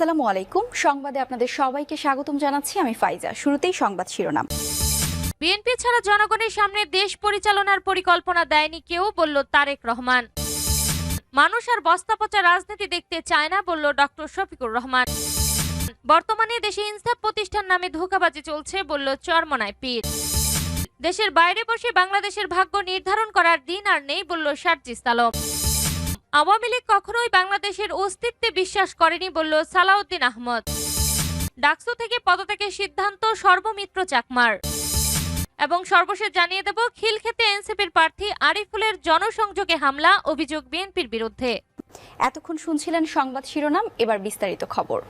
আসসালামু আলাইকুম। সংবাদে আপনাদের সবাইকে স্বাগতম জানাচ্ছি আমি ফাইজা। শুরুতেই সংবাদ শিরোনাম। বিএনপি ছাড়া জনগণের সামনে দেশ পরিচালনার পরিকল্পনা দেয়নি কেউ, বলল তারেক রহমান। মানুষ আর বস্তাপচা রাজনীতি দেখতে চায় না, বলল ডক্টর শফিকুর রহমান। বর্তমানে দেশে ইনসাফ প্রতিষ্ঠান নামে ধোকাবাজি চলছে, বলল চরমনায় পীর। দেশের বাইরে বসে বাংলাদেশের ভাগ্য নির্ধারণ করার দিন আর নেই, বলল সার্জিস আলম। আওয়ামী লীগ কখনোই বাংলাদেশের অস্তিত্বে বিশ্বাস করেনি বলল সালাউদ্দিন আহমদ। ডাকসু থেকে পদত্যাগের সিদ্ধান্ত সর্বমিত্র চাকমার। এবং সর্বশেষ জানিয়ে দেব, খিলক্ষেতে এনসিপির প্রার্থী আরিফুলের জনসংযোগে হামলা, অভিযোগ বিএনপির বিরুদ্ধে। এতক্ষণ শুনছিলেন সংবাদ শিরোনাম, এবার বিস্তারিত খবর।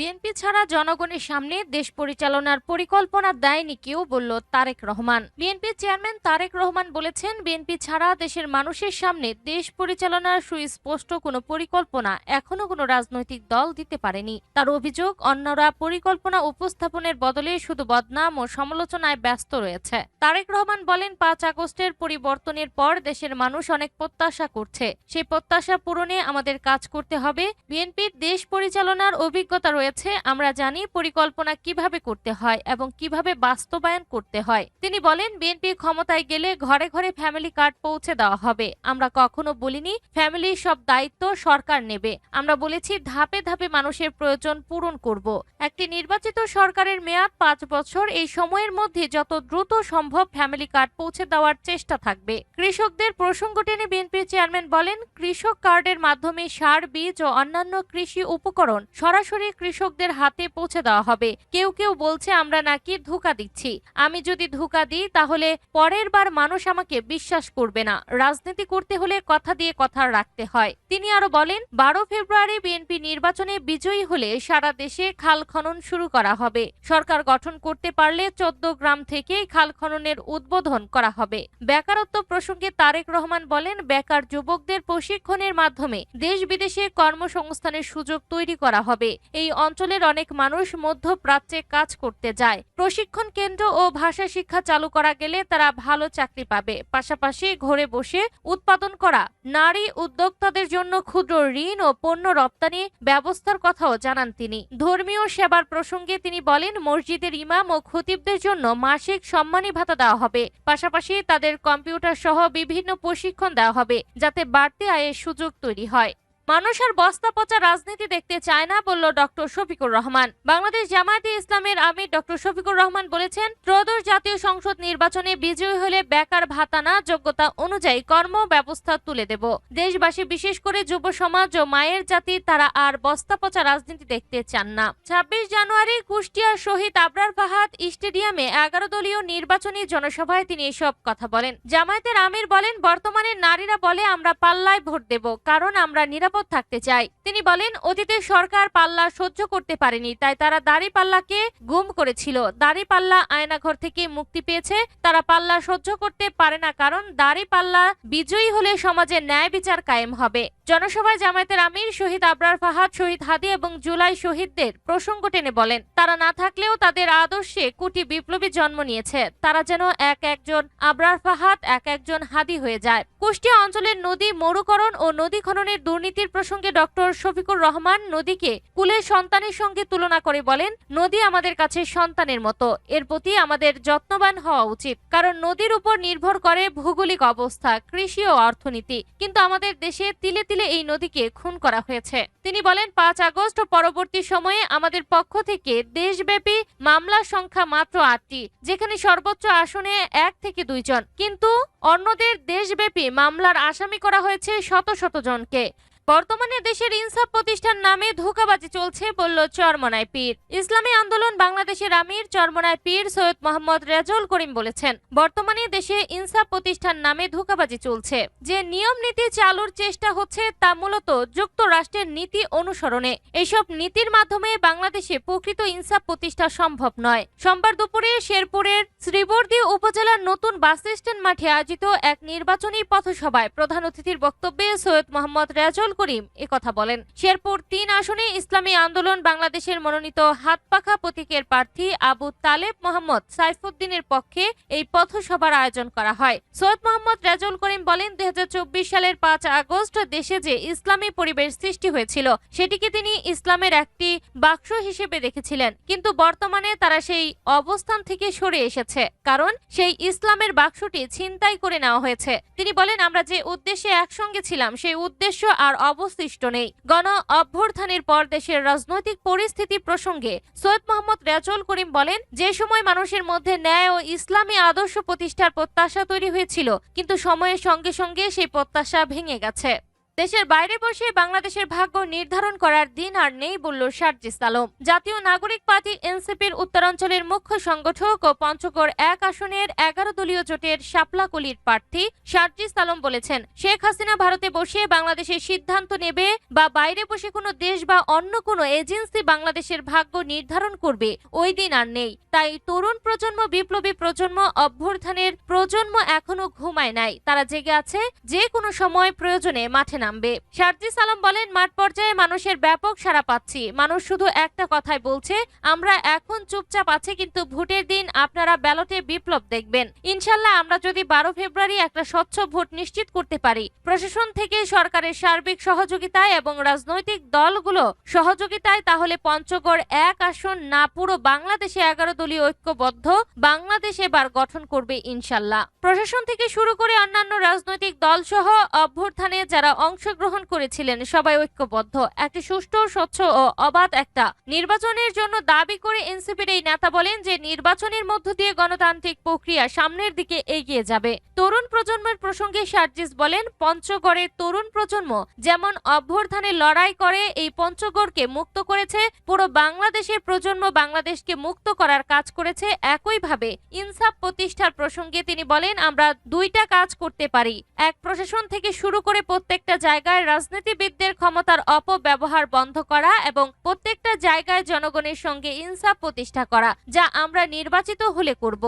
বিএনপি ছাড়া জনগণের সামনে দেশ পরিচালনার পরিকল্পনা দেয়নি কেউ, বলল তারেক রহমান। বিএনপির চেয়ারম্যান তারেক রহমান বলেছেন, বিএনপি ছাড়া দেশের মানুষের সামনে দেশ পরিচালনার সুস্পষ্ট কোনো পরিকল্পনা এখনও কোনো রাজনৈতিক দল দিতে পারেনি। তার অভিযোগ, অন্যরা পরিকল্পনা উপস্থাপনের বদলে শুধু বদনাম ও সমালোচনায় ব্যস্ত রয়েছে। তারেক রহমান বলেন, পাঁচ আগস্টের পরিবর্তনের পর দেশের মানুষ অনেক প্রত্যাশা করছে। সেই প্রত্যাশা পূরণে আমাদের কাজ করতে হবে। বিএনপির দেশ পরিচালনার অভিজ্ঞতা রয়েছে। আমরা জানি পরিকল্পনা কীভাবে করতে হয় এবং কীভাবে বাস্তবায়ন করতে হয়। তিনি বলেন, বিএনপি ক্ষমতায় গেলে ঘরে ঘরে ফ্যামিলি কার্ড পৌঁছে দেওয়া হবে। আমরা কখনো বলিনি ফ্যামিলির সব দায়িত্ব সরকার নেবে। আমরা বলেছি, ধাপে ধাপে মানুষের প্রয়োজন পূরণ করব। একটি নির্বাচিত সরকারের মেয়াদ পাঁচ বছর। এই সময়ের মধ্যে যত দ্রুত সম্ভব ফ্যামিলি কার্ড পৌঁছে দেওয়ার চেষ্টা থাকবে। কৃষকদের প্রসঙ্গ টেনে বিএনপির চেয়ারম্যান বলেন, কৃষক কার্ডের মাধ্যমে সার, বীজ ও অন্যান্য কৃষি উপকরণ সরাসরি কৃষকদের হাতে পৌঁছে দেওয়া হবে। কেউ কেউ বলছে, আমরা নাকি ধোকা দিচ্ছি। আমি যদি ধোকা দিই, তাহলে পরের বার মানুষ আমাকে বিশ্বাস করবে না। রাজনীতি করতে হলে কথা দিয়ে কথা রাখতে হয়। তিনি আরও বলেন, বারো ফেব্রুয়ারি বিএনপি নির্বাচনে বিজয়ী হলে সারা দেশে খাল খনন শুরু করা হবে। সরকার গঠন করতে পারলে চোদ্দ গ্রাম থেকে খাল খননের উদ্বোধন করা হবে। বেকারত্ব প্রসঙ্গে তারেক রহমান বলেন, বেকার যুবকদের প্রশিক্ষণের মাধ্যমে দেশ বিদেশে কর্মসংস্থানের সুযোগ তৈরি করা হবে। এই অঞ্চলের অনেক মানুষ মধ্যপ্রাচ্যে কাজ করতে যায়। প্রশিক্ষণ কেন্দ্র ও ভাষা শিক্ষা চালু করা গেলে তারা ভালো চাকরি পাবে। পাশাপাশি ঘরে বসে উৎপাদন করা, নারী উদ্যোক্তাদের জন্য ক্ষুদ্র ঋণ ও পণ্য রপ্তানি ব্যবস্থার কথাও জানান তিনি। ধর্মীয় সেবার প্রসঙ্গে তিনি বলেন, মসজিদের ইমাম ও খতিবদের জন্য মাসিক সম্মানী ভাতা দেওয়া হবে। পাশাপাশি তাদের কম্পিউটার সহ বিভিন্ন প্রশিক্ষণ দেওয়া হবে, যাতে বাড়তি আয়ের সুযোগ তৈরি হয়। মানুষ আর বস্তা পচা রাজনীতি দেখতে চায় না, বলল ডক্টর শফিকুর রহমান। বাংলাদেশ জামায়াতে ইসলামের আমির ডক্টর শফিকুর রহমান বলেছেন, ত্রয়োদশ জাতীয় সংসদ নির্বাচনে বিজয়ী হলে বেকার ভাতা না, যোগ্যতা অনুযায়ী কর্ম ব্যবস্থা তুলে দেব। দেশবাসী বিশেষ করে যুব সমাজ ও মায়ের জাতি, তারা আর বস্তা পচা রাজনীতি দেখতে চান না। ছাব্বিশ জানুয়ারি কুষ্টিয়ার শহীদ আবরার ফাহাদ স্টেডিয়ামে এগারো দলীয় নির্বাচনী জনসভায় তিনি এসব কথা বলেন। জামায়াতের আমির বলেন, বর্তমানে নারীরা বলে, আমরা পাল্লায় ভোট দেব, কারণ আমরা নিরাপদ থাকতে চাই তিনি বলেন, অতীতে সরকার পাল্লা সহ্য করতে পারেনি, তাই তারা দাড়ি পাল্লাকে গুম করেছিল। দাড়ি পাল্লা আয়নাঘর থেকে মুক্তি পেয়েছে। তারা পাল্লা সহ্য করতে পারে না, কারণ দাড়ি পাল্লা বিজয়ী হলে সমাজে ন্যায় বিচার কায়েম হবে। জনসভায় জামায়াতের আমির শহীদ আবরার ফাহাদ, শহীদ হাদি এবং জুলাই শহীদদের প্রসঙ্গ টেনে বলেন, তারা না থাকলেও তাদের আদর্শে কোটি বিপ্লবী জন্ম নিয়েছে। তারা যেন এক একজন আবরার ফাহাদ, এক একজন হাদি হয়ে যায়। কুষ্টিয়া অঞ্চলের নদী মরুকরণ ও নদী খননের দুর্নীতির প্রসঙ্গে ডক্টর শফিকুর রহমান নদীকে কুলের সন্তানের সঙ্গে তুলনা করে বলেন, নদী আমাদের কাছে সন্তানের মতো। এর প্রতি আমাদের যত্নবান হওয়া উচিত। কারণ নদীর উপর নির্ভর করে ভৌগোলিক অবস্থা, কৃষি ও অর্থনীতি। কিন্তু আমাদের দেশে তিলে তিলে এই নদীকে খুন করা হয়েছে। তিনি বলেন, পাঁচ আগস্ট ও পরবর্তী সময়ে আমাদের পক্ষ থেকে দেশব্যাপী মামলার সংখ্যা মাত্র আটটি, যেখানে সর্বোচ্চ আসনে এক থেকে দুইজন। কিন্তু অন্যদের দেশব্যাপী মামলার আসামি করা হয়েছে শত শত জনকে। বর্তমানে দেশের ইনসাফ প্রতিষ্ঠান নামে ধোকাবাজি চলছে, বলল চরমনায় পীর। ইসলামী আন্দোলন বাংলাদেশের আমির চরমনায় পীর সৈয়দ মোহাম্মদ রেজল করিম বলেছেন, বর্তমানে দেশে ইনসাফ প্রতিষ্ঠান নামে ধোকাবাজি চলছে। যে নিয়ম নীতি চালুর চেষ্টা হচ্ছে তা মূলত যুক্তরাষ্ট্রের নীতি অনুসরণে। এইসব নীতির মাধ্যমে বাংলাদেশে প্রকৃত ইনসাফ প্রতিষ্ঠা সম্ভব নয়। সোমবার দুপুরে শেরপুরের শ্রীবর্দী উপজেলার নতুন বাস স্ট্যান্ড মাঠে আয়োজিত এক নির্বাচনী পথসভায় প্রধান অতিথির বক্তব্যে সৈয়দ মোহাম্মদ রেজল করিম একথা বলেন। শেরপুর তিন আসনে ইসলামী আন্দোলন বাংলাদেশের মনোনীত হাতপাখা প্রতীকের প্রার্থী আবু তালেব মোহাম্মদ সাইফুদ্দিনের পক্ষে এই পথসভার আয়োজন করা হয়। সৈয়দ মোহাম্মদ রেজল করিম বলেন, দুই সালের পাঁচ আগস্ট দেশে যে ইসলামী পরিবেশ সৃষ্টি হয়েছিল, সেটিকে তিনি ইসলামের একটি বাক্স হিসেবে দেখেছিলেন। কিন্তু বর্তমানে তারা সেই অবস্থান থেকে সরে এসেছে, কারণ সেই ইসলামের বাক্সটি ছিনতাই করে নেওয়া হয়েছে। তিনি বলেন, আমরা যে উদ্দেশ্যে একসঙ্গে ছিলাম, সেই উদ্দেশ্য আর অবশিষ্ট নেই। গণ অভ্যর্থানের পর দেশের রাজনৈতিক পরিস্থিতি প্রসঙ্গে সৈয়দ মোহাম্মদ রেজল করিম বলেন, যে সময় মানুষের মধ্যে ন্যায় ও ইসলামী আদর্শ প্রতিষ্ঠার প্রত্যাশা তৈরি হয়েছিল, কিন্তু সময়ের সঙ্গে সঙ্গে সেই প্রত্যাশা ভেঙে গেছে। দেশের বাইরে বসে বাংলাদেশের ভাগ্য নির্ধারণ করার দিন আর নেই, বলল শারজিস আলম। জাতীয় নাগরিক পার্টি এনসিপির উত্তরাঞ্চলের মুখ্য সংগঠক ও পঞ্চগড় এক আসনের এগারো দলীয় জোটের শাপলাকলির প্রার্থী শারজিস আলম বলেছেন, শেখ হাসিনা ভারতে বসে বাংলাদেশের সিদ্ধান্ত নেবে বা বাইরে বসে কোনো দেশ বা অন্য কোনো এজেন্সি বাংলাদেশের ভাগ্য নির্ধারণ করবে, ওই দিন আর নেই। তাই তরুণ প্রজন্ম, বিপ্লবী প্রজন্ম অভ্যর্থানের প্রজন্ম এখনও ঘুমায় নাই। তারা জেগে আছে যে কোনো সময় প্রয়োজনে মাঠে নামবে। শারজিস আলম বলেন, মাঠ পর্যায়ে মানুষের ব্যাপক সাড়া পাচ্ছি। মানুষ শুধু একটা কথাই বলছে, আমরা এখন চুপচাপ আছি, কিন্তু ভোটের দিন আপনারা ব্যালটে বিপ্লব দেখবেন। ইনশাল্লাহ আমরা যদি বারো ফেব্রুয়ারি একটা স্বচ্ছ ভোট নিশ্চিত করতে পারি। প্রশাসন থেকে সরকারের সার্বিক সহযোগিতায় এবং রাজনৈতিক দলগুলো সহযোগিতায়, তাহলে পঞ্চগড় এক আসন না পুরো বাংলাদেশে এগারো দলীয় ঐক্যবদ্ধ, বাংলাদেশ এবার গঠন করবে ইনশাল্লাহ। প্রশাসন থেকে শুরু করে অন্যান্য রাজনৈতিক দল সহ অভ্যর্থানে যারা অংশগ্রহণ করেছিলেন। সবাই ঐক্যবদ্ধ। একটি সুষ্ঠু, স্বচ্ছ ও অবাধ একটা নির্বাচনের জন্য দাবি করে এনসিপির এই নেতা বলেন যে, নির্বাচনের মধ্য দিয়ে গণতান্ত্রিক প্রক্রিয়া সামনের দিকে এগিয়ে যাবে। তরুণ প্রজন্মের প্রসঙ্গে সার্জিস বলেন পঞ্চগড়ের তরুণ প্রজন্ম যেমন অভ্যর্থানে লড়াই করে, এই পঞ্চগড়কে মুক্ত করেছে, পুরো বাংলাদেশের প্রজন্ম বাংলাদেশকে মুক্ত করার কাজ করেছে একইভাবে ইনসাফ প্রতিষ্ঠার প্রসঙ্গে তিনি বলেন, আমরা দুইটা কাজ করতে পারি। এক প্রশাসন থেকে শুরু করে প্রত্যেকটা জায়গায় রাজনীতিবিদদের ক্ষমতার অপব্যবহার বন্ধ করা এবং প্রত্যেকটা জায়গায় জনগণের সঙ্গে ইনসাফ প্রতিষ্ঠা করা, যা আমরা নির্বাচিত হলে করব।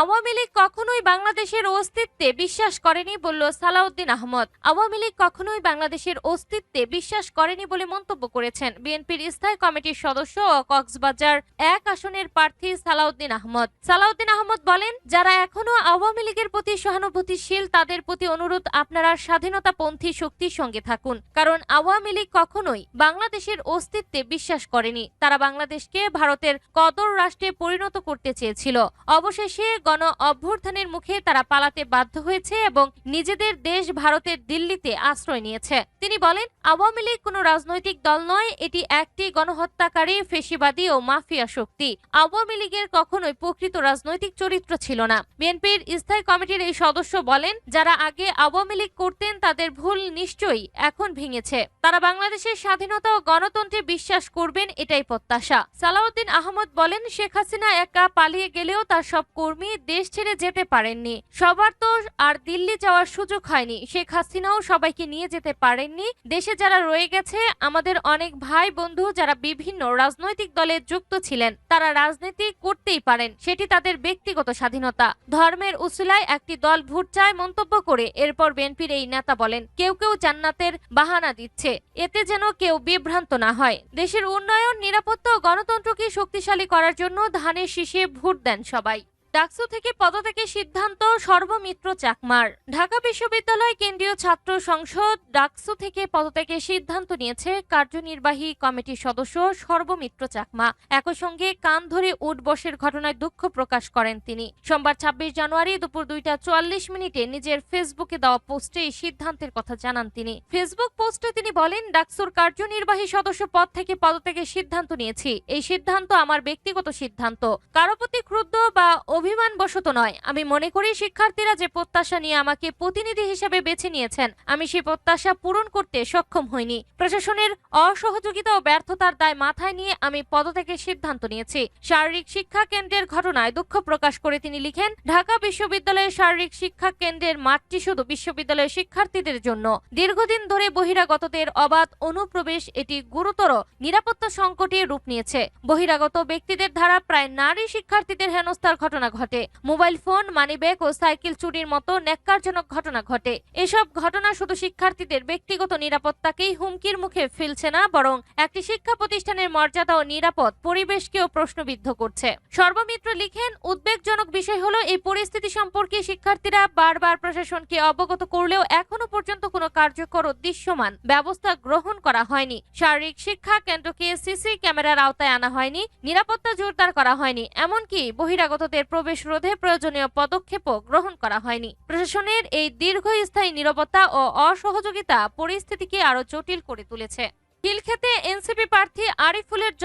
আওয়ামী লীগ কখনোই বাংলাদেশের অস্তিত্বে বিশ্বাস করেনি বলল সালাউদ্দিন আহমদ। আওয়ামী লীগ কখনোই বাংলাদেশের অস্তিত্বে বিশ্বাস করেনি বলে মন্তব্য করেছেন। বিএনপির স্থায়ী কমিটির সদস্য ও কক্সবাজার এক আসনের প্রার্থী সালাউদ্দিন আহমদ। সালাউদ্দিন আহমদ বলেন, যারা এখনও আওয়ামী লীগের প্রতি সহানুভূতিশীল, তাদের প্রতি অনুরোধ আপনারা স্বাধীনতাপন্থী শক্তির সঙ্গে থাকুন। কারণ আওয়ামী লীগ কখনোই বাংলাদেশের অস্তিত্বে বিশ্বাস করেনি। তারা বাংলাদেশকে ভারতের কদর রাষ্ট্রে পরিণত করতে চেয়েছিল। অবশেষে গণ অভ্যর্থানের মুখে তারা পালাতে বাধ্য হয়েছে এবং নিজেদের দেশ ভারতের দিল্লিতে আশ্রয় নিয়েছে। তিনি বলেন, আওয়ামী লীগ কোনো রাজনৈতিক দল নয়, এটি একটি গণহত্যাকারী, ফেসিবাদী ও মাফিয়া শক্তি। আওয়ামী লীগের কখনোই প্রকৃত রাজনৈতিক চরিত্র ছিল না। বিএনপির স্থায়ী কমিটির এই সদস্য বলেন, যারা আগে আওয়ামী লীগ করতেন তাদের ভুল নিশ্চয়ই এখন ভেঙেছে। তারা বাংলাদেশের স্বাধীনতা ও গণতন্ত্রে বিশ্বাস করবেন, এটাই প্রত্যাশা। সালাউদ্দিন আহমদ বলেন, শেখ হাসিনা একা পালিয়ে গেলেও তার সব কর্মী দেশ ছেড়ে যেতে পারেননি। সবার তো আর দিল্লি যাওয়ার সুযোগ হয়নি। শেখ হাসিনাও সবাইকে নিয়ে যেতে পারেননি। দেশে যারা রয়ে গেছে, আমাদের অনেক ভাই বন্ধু যারা বিভিন্ন রাজনৈতিক দলে যুক্ত ছিলেন, তারা রাজনীতি করতেই পারেন। সেটি তাদের ব্যক্তিগত স্বাধীনতা। ধর্মের উসুলায় একটি দল ভোট চায় মন্তব্য করে এরপর বিএনপির এই নেতা বলেন, কেউ কেউ জান্নাতের বাহানা দিচ্ছে। এতে যেন কেউ বিভ্রান্ত না হয়। দেশের উন্নয়ন, নিরাপত্তা ও গণতন্ত্রকে শক্তিশালী করার জন্য ধানের শীষে ভোট দেন সবাই। ডাকসু থেকে পদত্যাগের সিদ্ধান্ত সর্বমিত্র চাকমার। ঢাকা বিশ্ববিদ্যালয় কেন্দ্রীয় ছাত্র সংসদ ডাকসু থেকে পদত্যাগের সিদ্ধান্ত নিয়েছে কার্যনির্বাহী কমিটির সদস্য সর্বমিত্র চাকমা। একই সঙ্গে কান ধরে উঠবসের ঘটনায় দুঃখ প্রকাশ করেন তিনি। সোমবার ছাব্বিশ জানুয়ারি দুপুর দুইটা চুয়াল্লিশ মিনিটে নিজের ফেসবুকে দেওয়া পোস্টে এই সিদ্ধান্তের কথা জানান তিনি। ফেসবুক পোস্টে তিনি বলেন, ডাকসুর কার্যনির্বাহী সদস্য পদ থেকে পদত্যাগের সিদ্ধান্ত নিয়েছি। এই সিদ্ধান্ত আমার ব্যক্তিগত সিদ্ধান্ত। কারও প্রতি ক্রুদ্ধ বা অভিমান বশত নয়। আমি মনে করি শিক্ষার্থীরা যে প্রত্যাশা নিয়ে আমাকে প্রতিনিধি হিসেবে বেছে নিয়েছেন, আমি সেই প্রত্যাশা পূরণ করতে সক্ষম হইনি। প্রশাসনের অসহযোগিতা ও ব্যর্থতার দায় মাথায় নিয়ে আমি পদত্যাগের সিদ্ধান্ত নিয়েছি। শারীরিক শিক্ষা কেন্দ্রের ঘটনায় দুঃখ প্রকাশ করে তিনি লিখেন, ঢাকা বিশ্ববিদ্যালয়ের শারীরিক শিক্ষা কেন্দ্রের মাঠটি শুধু বিশ্ববিদ্যালয়ের শিক্ষার্থীদের জন্য। দীর্ঘদিন ধরে বহিরাগতদের অবাধ অনুপ্রবেশ এটি গুরুতর নিরাপত্তা সংকটে রূপ নিয়েছে। বহিরাগত ব্যক্তিদের দ্বারা প্রায় নারী শিক্ষার্থীদের হেনস্থার ঘটনা ঘটে। মোবাইল ফোন, মানিব্যাগ ও সাইকেল চুরির মতো ন্যাক্কারজনক ঘটনা ঘটে। এসব ঘটনা শুধু শিক্ষার্থীদের ব্যক্তিগত নিরাপত্তাকেই হুমকির মুখে ফেলছে না, বরং একটি শিক্ষা প্রতিষ্ঠানের মর্যাদা ও নিরাপদ পরিবেশকেও প্রশ্নবিদ্ধ করছে। সর্বমিত্র লিখেন, উদ্বেগজনক বিষয় হলো এই পরিস্থিতি সম্পর্কে শিক্ষার্থীরা বারবার প্রশাসনকে অবগত করলেও এখনও পর্যন্ত কোনো কার্যকর ও দৃশ্যমান ব্যবস্থা গ্রহণ করা হয়নি। শারীরিক শিক্ষা কেন্দ্রকে সিসি ক্যামেরার আওতায় আনা হয়নি, নিরাপত্তা জোরদার করা হয়নি, এমনকি বহিরাগতদের প্রবেশ রোধে প্রয়োজনীয় পদক্ষেপও গ্রহণ করা হয়নি। প্রশাসনের এই দীর্ঘস্থায়ী নিরাপত্তা ও অসহযোগিতা পরিস্থিতিকে আরও জটিল করে তুলেছে। খিলক্ষেতে এনসিপি প্রার্থী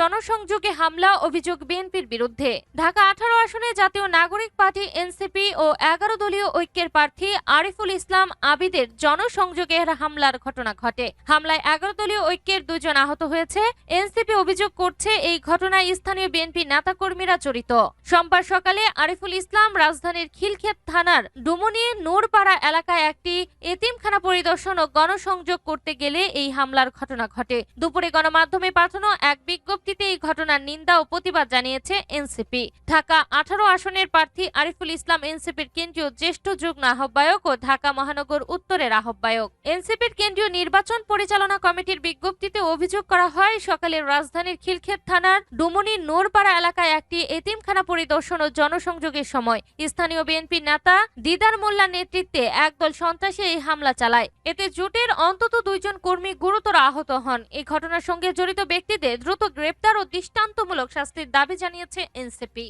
জনসংযোগে হামলা, অভিযোগ বিএনপির বিরুদ্ধে। ঢাকা আঠারো আসনে জাতীয় নাগরিক পার্টি, এনসিপি ও এগারো দলীয় ঐক্যের প্রার্থী আরিফুল ইসলাম আবিদের জনসংযোগের হামলার ঘটনা ঘটে। হামলায় এগারো দলীয় ঐক্যের দুজন আহত হয়েছে। এনসিপি অভিযোগ করছে, এই ঘটনায় স্থানীয় বিএনপি নেতাকর্মীরা জড়িত। সোমবার সকালে আরিফুল ইসলাম রাজধানীর খিলক্ষেত থানার ডুমনি নূরপাড়া এলাকায় একটি এতিমখানা পরিদর্শন ও গণসংযোগ করতে গেলে এই হামলার ঘটনা ঘটে। দুপুরে গণমাধ্যমে পাঠানো এক বিজ্ঞপ্তিতে এই ঘটনার নিন্দা ও প্রতিবাদ জানিয়েছে এনসিপি। ঢাকা আঠারো আসনের প্রার্থী আরিফুল ইসলাম এনসিপির কেন্দ্রীয় জ্যেষ্ঠ যুগ্ম আহ্বায়ক ও ঢাকা মহানগর উত্তরের আহ্বায়ক। এনসিপির কেন্দ্রীয় নির্বাচন পরিচালনা কমিটির বিজ্ঞপ্তিতে অভিযোগ করা হয় সকালে রাজধানীর খিলক্ষেত থানার ডুমনি নোরপাড়া এলাকায় একটি এতিমখানা পরিদর্শন ও জনসংযোগের সময় স্থানীয় বিএনপি নেতা দিদার মোল্লার নেতৃত্বে একদল সন্ত্রাসী এই হামলা চালায়। এতে জোটের অন্তত দুইজন কর্মী গুরুতর আহত হন। এই ঘটনার সঙ্গে জড়িত ব্যক্তিদের দ্রুত গ্রেপ্তার ও দৃষ্টান্তমূলক শাস্তির দাবি জানিয়েছে এনসিপি।